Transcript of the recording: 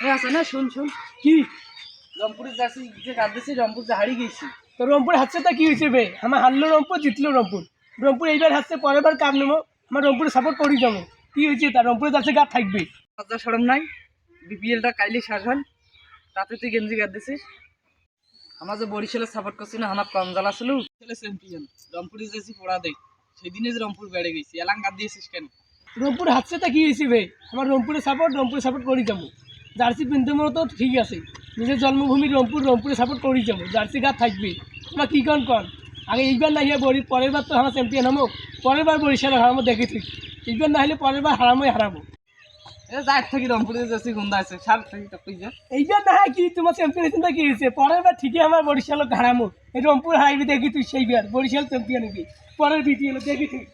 এ আছে না শুন শুন। কি? রংপুরে যাচ্ছি যে কাঁদতেছি রংপুর যে হারিয়ে গেছি। তো রংপুর হারছে তা কি হয়েছে বে? আমার হারলো রংপুর জিতলো রংপুর। রংপুর এইবার হারছে পরের বার কাপ নেব? আমার রংপুরে সাপোর্ট করি যাব। কি হয়েছে? তা রংপুরে যাচ্ছে গা থাকবে। লজ্জা সরম নাই। বিপিএলটা কাইলে শেষ হন। তাতে তুই গেঞ্জি গাদ্দিছিস আমার যে বরিশালের সাপোর্ট করছি না আমার কম জ্বালা ছিল চ্যাম্পিয়ন রংপুরে যেছি পড়া দেয় সেদিনে যে রংপুর বেড়ে গেছি। এলাং গাদ দিয়েছিস কেন? রংপুর হারছে তা কি হয়েছে বে? আমার রংপুরে সাপোর্ট রংপুরে সাপোর্ট করি যাব। জার্সি পিনতে মতো তো ঠিক আছে। নিজের জন্মভূমি রংপুর রংপুরে সাপোর্ট করি যাব। জার্সি গা থাকবে। তোমার কী কন কন? আগে এইবার না বরি পরের বার তো আমার চ্যাম্পিয়ন হব পরের বার বরিশালে হারামো দেখে ঠিক এইবার না হলে পরের বার হারামোই হারাবো যাই থাকি রংপুরে যাচ্ছি গুন্দা আছে সার থাকি তো তুই যা। এইবার না কি তোমার চ্যাম্পিয়ন হয়েছে তা কি হয়েছে? পরের বার ঠিকই আমার বরিশালক হারামো। এই রংপুর হারাইবি দেখি তুই সেইবার। বরিশাল চ্যাম্পিয়ন হবি। পরের বিপিএল দেখি তুই।